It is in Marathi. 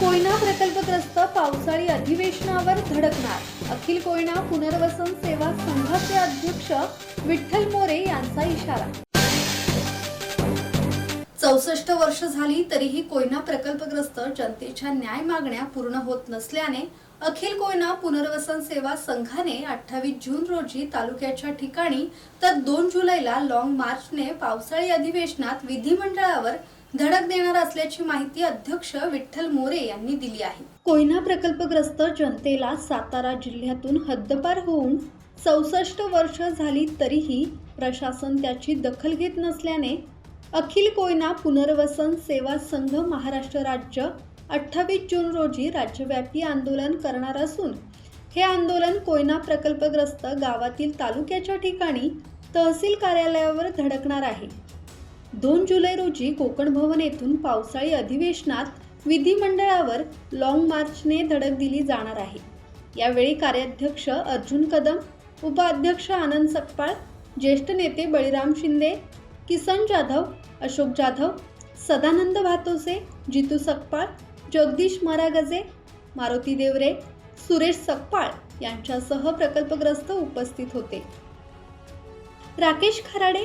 कोयना प्रकल्पग्रस्त पावसाळी अधिवेशनावर धडकणार. अखिल कोयना पुनर्वसन सेवा संघाचे अध्यक्ष विठ्ठल मोरे यांचा इशारा. चौसष्ट वर्ष झाली तरीही कोयना प्रकल्पग्रस्त जनतेच्या न्याय मागण्या पूर्ण होत नसल्याने अखिल कोयना पुनर्वसन सेवा संघाने अठ्ठावीस जून रोजी तालुक्याच्या ठिकाणी तर दोन जुलैला लॉंग मार्चने पावसाळी अधिवेशनात विधिमंडळावर धडक देणार असल्याची माहिती अध्यक्ष विठ्ठल मोरे यांनी दिली आहे. कोयना प्रकल्पग्रस्त जनतेला सातारा जिल्ह्यातून हद्दपार होऊन चौसष्ट वर्ष झाली तरीही प्रशासन त्याची दखल घेत नसल्याने अखिल कोयना पुनर्वसन सेवा संघ महाराष्ट्र राज्य अठ्ठावीस जून रोजी राज्यव्यापी आंदोलन करणार असून हे आंदोलन कोयना प्रकल्पग्रस्त गावातील तालुक्याच्या ठिकाणी तहसील कार्यालयावर धडकणार आहे. दोन जुलै रोजी कोकण भवन येथून पावसाळी अधिवेशनात विधिमंडळावर लाँग मार्चने धडक दिली जाणार आहे. यावेळी कार्याध्यक्ष अर्जुन कदम उपाध्यक्ष आनंद सकपाळ ज्येष्ठ नेते बळीराम शिंदे किसन जाधव अशोक जाधव सदानंद भातोसे जितू सकपाळ जगदीश मारागजे मारुती देवरे सुरेश सकपाळ यांच्यासह प्रकल्पग्रस्त उपस्थित होते. राकेश खराडे